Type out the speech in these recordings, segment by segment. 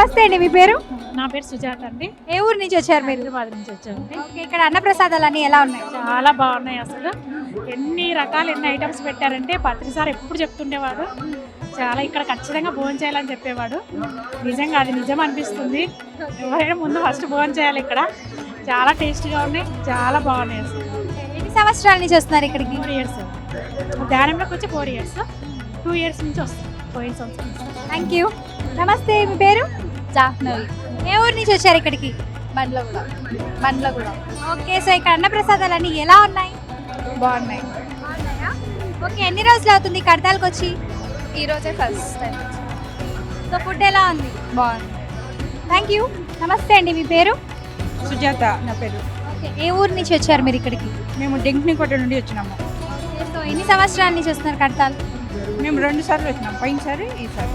నమస్తే అండి మీ పేరు? నా పేరు సుజాత అండి. ఏ ఊరు నుంచి వచ్చారు మీరు? హైదరాబాద్ నుంచి ఓకే ఇక్కడ అన్నప్రసాదాలు అన్ని ఎలా ఉన్నాయి? చాలా బాగున్నాయి అసలు. ఎన్ని రకాలు ఎన్ని ఐటమ్స్ పెట్టారంటే పత్రి సార్ ఎప్పుడు చెప్తుండేవాడు. చాలా ఇక్కడ ఖచ్చితంగా భోజనం చేయాలని చెప్పేవాడు. నిజంగా అది నిజం అనిపిస్తుంది. ఎవరైనా ముందు ఫస్ట్ భోజనం చేయాలి ఇక్కడ. చాలా టేస్టీగా ఉన్నాయి చాలా బాగున్నాయి అసలు. ఎన్ని సంవత్సరాల నుంచి వస్తున్నారు ఇక్కడికి? ఫోర్ ఇయర్స్ ధ్యానంలోకి వచ్చి ఫోర్ ఇయర్స్ టూ ఇయర్స్ నుంచి వస్తాం పోయిన సంవత్సరం థ్యాంక్ యూ నమస్తే మీ పేరు? జాహ్నవి ఏ ఊరు నుంచి వచ్చారు ఇక్కడికి? బండ్ల కూడా బండ్ల కూడా ఓకే సో ఇక్కడ అన్ని ఎలా ఉన్నాయి? బాగున్నాయి. ఓకే ఎన్ని రోజులు అవుతుంది కడతాలకు వచ్చి ఈరోజే ఫస్ట్ టైం. సో ఫుడ్ ఎలా ఉంది? బాగుంది. Thank you. నమస్తే అండి మీ పేరు? సుజాత నా పేరు. ఓకే ఏ ఊరు నుంచి వచ్చారు మీరు ఇక్కడికి? మేము డెంకినికోట నుండి వచ్చినాము. సో ఎన్ని సంవత్సరాల నుంచి వస్తున్నారు కడతాలు? మేము రెండు సార్లు వచ్చినాం. పోయినసారి ఈసారి.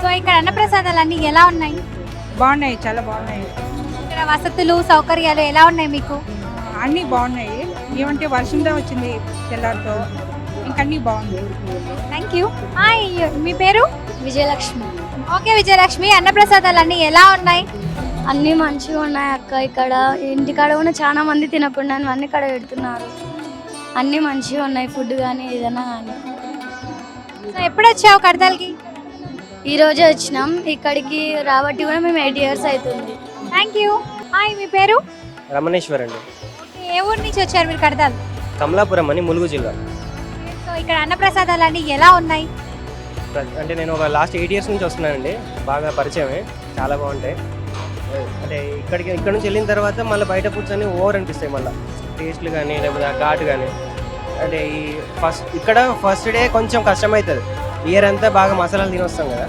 సో ఇక్కడ అన్నప్రసాదాలు అన్ని ఎలా ఉన్నాయి? బాగున్నాయి చాలా బాగున్నాయి. ఇక్కడ వసతులు సౌకర్యాలు ఎలా ఉన్నాయి మీకు? అన్నీ బాగున్నాయి. ఏమంటే వర్షంతో వచ్చింది తెల్లారితో. ఇంకన్నీ బాగుంది థ్యాంక్ యూ హాయ్ మీ పేరు? విజయలక్ష్మి. ఓకే విజయలక్ష్మి. అన్నప్రసాదాలు అన్ని ఎలా ఉన్నాయి? అన్నీ మంచిగా ఉన్నాయి అక్క. ఇక్కడ ఇంటికాడ కూడా చాలా మంది తినకుండా అన్ని ఇక్కడ పెడుతున్నారు. అన్నీ మంచిగా ఉన్నాయి ఫుడ్ కానీ ఏదైనా కానీ సో ఎప్పుడు వచ్చావు కడతాలకి ఈ రోజే వచ్చినాం. ఇక్కడికి రాబట్టి కూడా మేము ఎయిట్ ఇయర్స్ అవుతుంది థ్యాంక్ యూ హాయ్ మీ పేరు? రమణేశ్వర్ అండి. ఓకే ఏ ఊరు నుంచి వచ్చారు మీరు కడతాలు కమలాపురం అని ములుగు జిల్లా. సో ఇక్కడ అన్నప్రసాదాలు అన్ని ఎలా ఉన్నాయి? ప్ర- అంటే నేను ఒక లాస్ట్ ఎయిట్ ఇయర్స్ నుంచి వస్తున్నానండి. బాగా పరిచయమే. చాలా బాగుంటాయి. అంటే ఇక్కడికి ఇక్కడ నుంచి వెళ్ళిన తర్వాత మళ్ళీ బయట ఫుడ్స్ అన్ని ఓవర్ అనిపిస్తాయి మళ్ళీ. టేస్ట్లు కానీ లేకపోతే ఘాటు కానీ. అంటే ఈ ఫస్ట్ ఇక్కడ ఫస్ట్ డే కొంచెం కష్టమవుతుంది ఇయర్ అంతా బాగా మసాలాలు తిని వస్తాం కదా.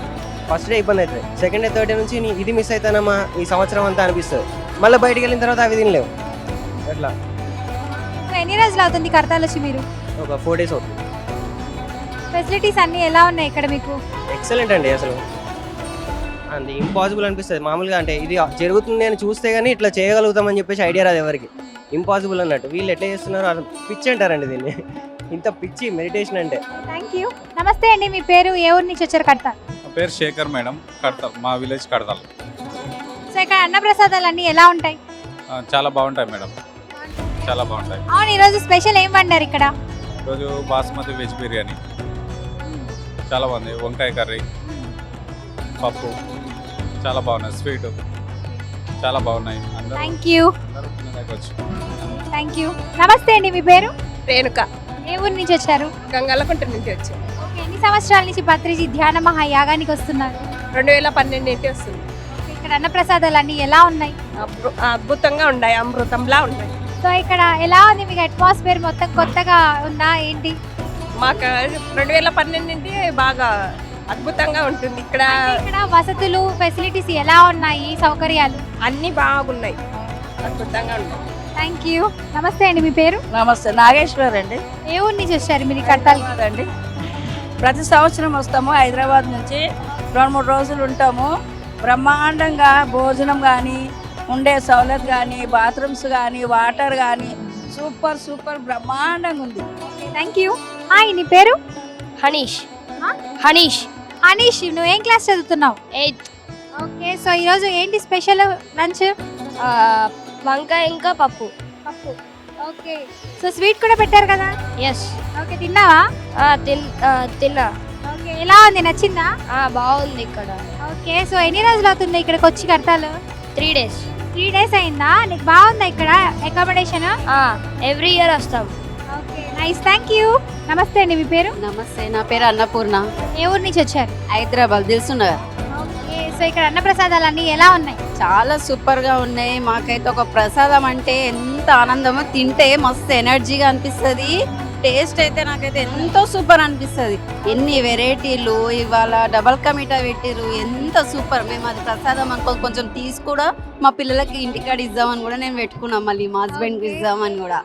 ఫస్ట్ డే ఇబ్బంది అవుతుంది సెకండ్ డే థర్డ్ డే నుంచి ఇది మిస్ అవుతానమ్మా ఈ సంవత్సరం అంతా అనిపిస్తుంది. మళ్ళీ బయటికి వెళ్ళిన తర్వాత అవి తినలేవు. అట్లా సో ఎన్ని రోజులు అవుతుంది కడతాలు వచ్చి మీరు? ఒక ఫోర్ డేస్ అవుతుంది. ఫెసిలిటీస్ అన్ని ఎలా ఉన్నాయి ఇక్కడ మీకు? ఎక్సలెంట్ అండి అసలు. అది ఇంపాసిబుల్ అనిపిస్తుంది. మామూలుగా అంటే ఇది జరుగుతుంది అని చూస్తే కానీ ఇట్లా చేయగలుగుతామని చెప్పేసి ఐడియా రాదు ఎవరికి. ఇంపాసిబుల్ అన్నట్టు. వీళ్ళు ఎట్లా చేస్తున్నారు పిచ్చి అంటారండి దీన్ని. ఇంత పిచ్చి మెడిటేషన్ అంటే. థ్యాంక్ యూ నమస్తే అండి మీ పేరు ఏ ఊరు నుంచి వచ్చారు కడతా నా పేరు శేఖర్ మేడం కడతాల్ మా విలేజ్ కడతాల్ సో ఇక్కడ అన్నప్రసాదాలు అన్ని ఎలా ఉంటాయి? చాలా బాగుంటాయి మేడం. చాలా బాగుంటాయి. అవును ఈరోజు స్పెషల్ ఏం వండారు ఇక్కడ? ఈరోజు బాస్మతి వెజ్ బిర్యానీ. చాలా బాగుంది వంకాయ కర్రీ పప్పు. చాలా బాగున్నాయి స్వీట్. చాలా బాగున్నాయి. థ్యాంక్ యూ థ్యాంక్ యూ నమస్తే అండి మీ పేరు? రేణుక. ఏ ఊరు నుంచి వచ్చారు? గంగాలకుంట నుంచి వచ్చి. ఓకే ఎన్ని సంవత్సరాల నుంచి పత్రిజీ ధ్యాన మహాయాగానికి వస్తున్నారు? రెండు వేల పన్నెండు ఇంటి వస్తుంది. ఓకే, ఇక్కడ అన్నప్రసాదాలు అన్ని ఎలా ఉన్నాయి? అద్భు- అద్భుతంగా ఉన్నాయి అమృతంలా ఉన్నాయి. సో ఇక్కడ ఎలా ఉంది మీకు అట్మాస్ఫియర్ మొత్తం కొత్తగా ఉందా ఏంటి? మాకు రెండు వేల పన్నెండు నుండి బాగా అద్భుతంగా ఉంటుంది. ఇక్కడ ఇక్కడ వసతులు ఫెసిలిటీస్ ఎలా ఉన్నాయి సౌకర్యాలు? అన్ని బాగున్నాయి. అద్భుతంగా ఉన్నాయి. థ్యాంక్ యూ నమస్తే అండి మీ పేరు? నమస్తే నాగేశ్వర్ అండి. ఏ ఊరు నుంచి వచ్చారు మీరు కట్టాలి? అండి. ప్రతి సంవత్సరం వస్తాము హైదరాబాద్ నుంచి రెండు మూడు రోజులు ఉంటాము. బ్రహ్మాండంగా భోజనం కానీ ఉండే సౌలత్ కానీ బాత్రూమ్స్ కానీ వాటర్ కానీ సూపర్ సూపర్ బ్రహ్మాండంగా ఉంది. థ్యాంక్ యూ హాయ్ నీ పేరు? హనీష్? హనీష్. అనీష్ నువ్వు ఏం క్లాస్ చదువుతున్నావు? ఎయిత్ ఓకే సో ఈరోజు ఏంటి స్పెషల్ లంచ్? వంకాయ ఇంకా పప్పు. పప్పు. ఓకే సో స్వీట్ కూడా పెట్టారు కదా? ఎస్ ఓకే తిన్నావా? తిన్ తిన్నా. ఓకే ఎలా ఉంది? నచ్చిందా? బాగుంది ఇక్కడ. ఓకే సో ఎన్ని రోజులు అవుతుంది ఇక్కడికి వచ్చి Kadthal? Three days three days అయిందా? నీకు బాగుందా ఇక్కడ అకామిడేషన్ ఎవ్రీ ఇయర్ వస్తాం. నైస్ థ్యాంక్ యూ నమస్తే అండి మీ పేరు? నమస్తే నా పేరు అన్నపూర్ణ. ఏ ఊరు నుంచి వచ్చారు? హైదరాబాద్ దిల్సునగర్ ఓకే సో ఇక్కడ అన్ని ఎలా ఉన్నాయి? చాలా సూపర్గా ఉన్నాయి. మాకైతే ఒక ప్రసాదం అంటే ఎంత ఆనందమో తింటే మస్తు ఎనర్జీగా అనిపిస్తుంది. టేస్ట్ అయితే నాకైతే ఎంతో సూపర్ అనిపిస్తుంది. ఎన్ని వెరైటీలు ఇవాళ డబల్ కమిటా పెట్టిరు ఎంత సూపర్. మేము అది ప్రసాదం అనుకో కొంచెం తీసి కూడా మా పిల్లలకి ఇంటికాడ ఇద్దామని కూడా నేను పెట్టుకున్నాం. మళ్ళీ మా హస్బెండ్కి ఇద్దామని కూడా.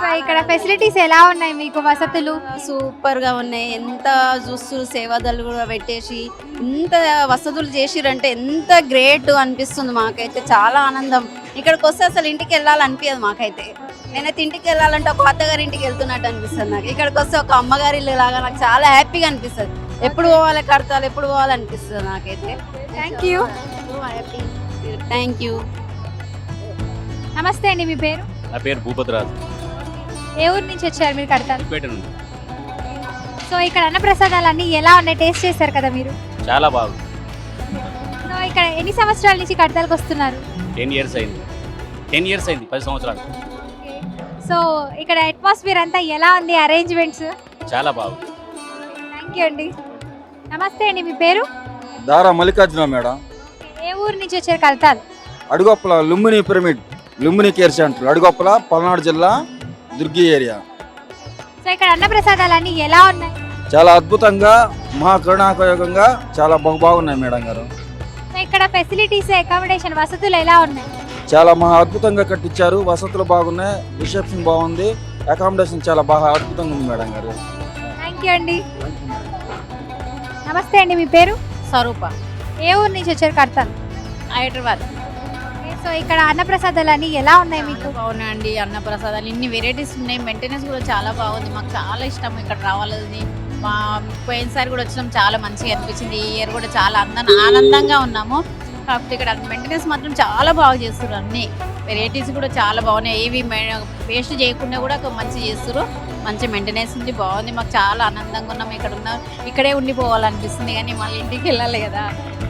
సో ఇక్కడ ఫెసిలిటీస్ ఎలా ఉన్నాయి మీకు? వసతులు? సూపర్గా ఉన్నాయి. ఎంత చూస్తూ సేవాదాలు కూడా పెట్టేసి ఇంత వసతులు చేసిరంటే ఎంత గ్రేట్ అనిపిస్తుంది మాకైతే. చాలా ఆనందం. ఇక్కడికి వస్తే అసలు ఇంటికి వెళ్ళాలనిపించదు మాకైతే. నేనైతే ఇంటికి వెళ్ళాలంటే ఒక అత్తగారి ఇంటికి వెళ్తున్నట్టు అనిపిస్తుంది నాకు. ఇక్కడికి వస్తే ఒక అమ్మగారి ఇల్లు లాగా నాకు చాలా హ్యాపీగా అనిపిస్తుంది. ఎప్పుడు పోవాలి కడతాలు ఎప్పుడు పోవాలనిపిస్తుంది నాకైతే థ్యాంక్ యూ థ్యాంక్ యూ నమస్తే అండి మీ పేరు? నా పేరు భూపతిరాజు ఏ ఊరు నుంచి వచ్చారు మీరు కడతారు? పేట నుండి. సో ఇక్కడ అన్నప్రసాదాలు అన్నీ ఎలా ఉన్నాయి? టేస్ట్ చేశారు కదా మీరు? చాలా బాగుంది. సో ఇక్కడ ఎన్ని సంవత్సరాల నుంచి కడతాలకు వస్తున్నారు? టెన్ ఇయర్స్ అయింది. టెన్ ఇయర్స్ అయింది పది సంవత్సరాలు. సో ఇక్కడ అట్మాస్ఫియర్ అంతా ఎలా ఉంది అరేంజ్మెంట్స్ చాలా బాగుంది. థ్యాంక్ యూ అండి. నమస్తే అండి మీ పేరు? దారా మల్లికార్జున మేడం. ఏ ఊరు నుంచి వచ్చారు Kadthal Adigoppula Lumbini pyramid Lumbini care centre Adigoppula Palnadu జిల్లా దుర్గి ఏరియా. సో ఇక్కడ అన్నప్రసాదాలు అన్నీ ఎలా ఉన్నాయి? చాలా అద్భుతంగా మహాకరుణాకయోగంగా చాలా బాగు బాగున్నాయి మేడం గారు. సో ఇక్కడ ఫెసిలిటీస్ అకామిడేషన్ వసతులు ఎలా ఉన్నాయి? చాలా మహా అద్భుతంగా కట్టించారు. వసతులు బాగున్నాయి రిసెప్షన్ బాగుంది అకామిడేషన్ చాలా బాగా అద్భుతంగా ఉంది మేడం గారు. థ్యాంక్ యూ అండి. నమస్తే అండి మీ పేరు? స్వరూప. ఏ ఊరు నుంచి వచ్చారు కడతాలు హైదరాబాద్. సో ఇక్కడ అన్నప్రసాదాలు అన్నీ ఎలా ఉన్నాయి మీకు? బాగున్నాయండి అన్న ప్రసాదాలు ఇన్ని వెరైటీస్ ఉన్నాయి. మెయింటెనెన్స్ కూడా చాలా బాగుంది. మాకు చాలా ఇష్టం ఇక్కడ రావాలని. మా పోయినసారి కూడా వచ్చినాం. చాలా మంచిగా అనిపించింది. ఈ ఇయర్ కూడా చాలా అందం ఆనందంగా ఉన్నాము. కాకపోతే ఇక్కడ మెయింటెనెన్స్ మాత్రం చాలా బాగా చేస్తారు అన్ని. వెరైటీస్ కూడా చాలా బాగున్నాయి. ఏవి వేస్ట్ చేయకుండా కూడా మంచి చేస్తారు మంచి మెయింటెనెన్స్ ఉంది. బాగుంది. మాకు చాలా ఆనందంగా ఉన్నాం. ఇక్కడ ఉన్న ఇక్కడే ఉండిపోవాలనిపిస్తుంది. కానీ మళ్ళీ ఇంటికి వెళ్ళాలి కదా.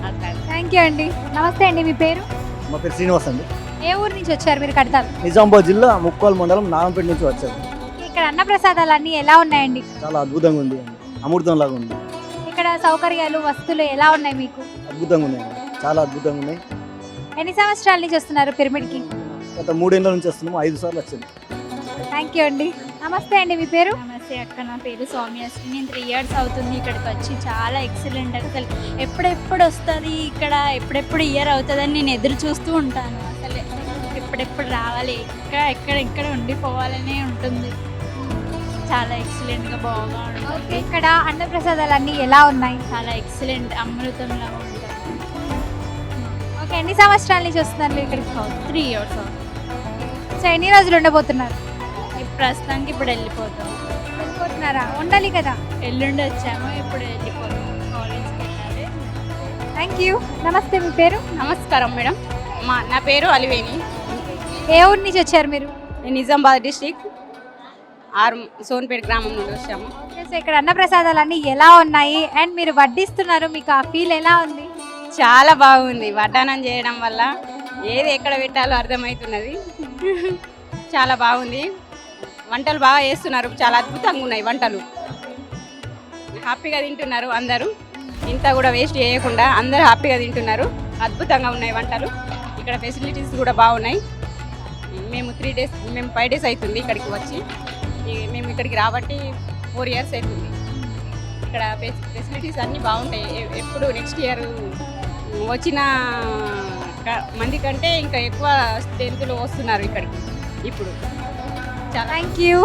అట్లా థ్యాంక్ యూ అండి. నమస్తే అండి. మీ పేరు? మా పేరు శ్రీనివాస్ అండి. ఏ ఊరు నుంచి వచ్చారు మీరు కడతారు? నిజామాబాద్ జిల్లా ముక్కోల్ మండలం నాగంపేట నుంచి వచ్చాము ఇక్కడ అన్నప్రసాదాలు అన్నీ ఎలా ఉన్నాయండి? చాలా అద్భుతంగా ఉంది అమృతం లాగా ఉంది. ఇక్కడ సౌకర్యాలు వస్తువులు ఎలా ఉన్నాయి మీకు? అద్భుతంగా ఉన్నాయి చాలా అద్భుతంగా ఉన్నాయి. ఎన్ని సంవత్సరాల నుంచి వస్తున్నారు పిరమిడ్కి? గత మూడేళ్ళ నుంచి వస్తున్నాము ఐదు సార్లు వచ్చింది. థ్యాంక్ యూ అండి. నమస్తే అండి మీ పేరు? నమస్తే అక్క నా పేరు సౌమ్యశ్రీ నేను త్రీ ఇయర్స్ అవుతుంది ఇక్కడికి వచ్చి. చాలా ఎక్సలెంట్ అసలు. ఎప్పుడెప్పుడు వస్తుంది ఇక్కడ? ఎప్పుడెప్పుడు ఇయర్ అవుతుందని నేను ఎదురు చూస్తూ ఉంటాను. అసలు ఎప్పుడెప్పుడు రావాలి? ఇక్కడ ఎక్కడ ఇక్కడ ఉండిపోవాలనే ఉంటుంది. చాలా ఎక్సలెంట్గా బాగా ఉంటుంది. ఇక్కడ అన్నప్రసాదాలు అన్నీ ఎలా ఉన్నాయి? చాలా ఎక్సలెంట్ అమృతంలా ఉంటుంది ఓకే ఎన్ని సంవత్సరాల నుంచి వస్తున్నారు ఇక్కడికి? త్రీ ఇయర్స్ సో ఎన్ని రోజులు ఉండబోతున్నారు? ప్రస్తుతానికి ఇప్పుడు వెళ్ళిపోతాం. వెళ్ళిపోతున్నారా ఉండాలి కదా? ఎల్లుండి వచ్చాము ఇప్పుడు కాలేజ్కి వెళ్ళాలి. థ్యాంక్ యూ నమస్తే మీ పేరు? నమస్కారం మేడం. మా నా పేరు అలివేణి. ఏ ఊరు నుంచి వచ్చారు మీరు? నేను నిజామాబాద్ డిస్టిక్ ఆర్ సోన్పేట గ్రామం నుండి వచ్చాము. సో ఇక్కడ అన్నప్రసాదాలు అన్నీ ఎలా ఉన్నాయి? అండ్ మీరు వడ్డిస్తున్నారు మీకు ఆ ఫీల్ ఎలా ఉంది? చాలా బాగుంది. వడ్డానం చేయడం వల్ల ఏది ఎక్కడ పెట్టాలో అర్థమవుతున్నది. చాలా బాగుంది. వంటలు బాగా చేస్తున్నారు. చాలా అద్భుతంగా ఉన్నాయి వంటలు. హ్యాపీగా తింటున్నారు అందరూ. ఇంత కూడా వేస్ట్ చేయకుండా అందరూ హ్యాపీగా తింటున్నారు. అద్భుతంగా ఉన్నాయి వంటలు. ఇక్కడ ఫెసిలిటీస్ కూడా బాగున్నాయి. మేము త్రీ డేస్ మేము ఫైవ్ డేస్ అవుతుంది ఇక్కడికి వచ్చి. మేము ఇక్కడికి రాబట్టి ఫోర్ ఇయర్స్ అవుతుంది. ఇక్కడ ఫెసిలిటీస్ అన్నీ బాగుంటాయి. ఎప్పుడు నెక్స్ట్ ఇయర్ వచ్చిన మంది కంటే ఇంకా ఎక్కువ స్ట్రెంత్లో వస్తున్నారు ఇక్కడికి. ఇప్పుడు చాలా థ్యాంక్ యూ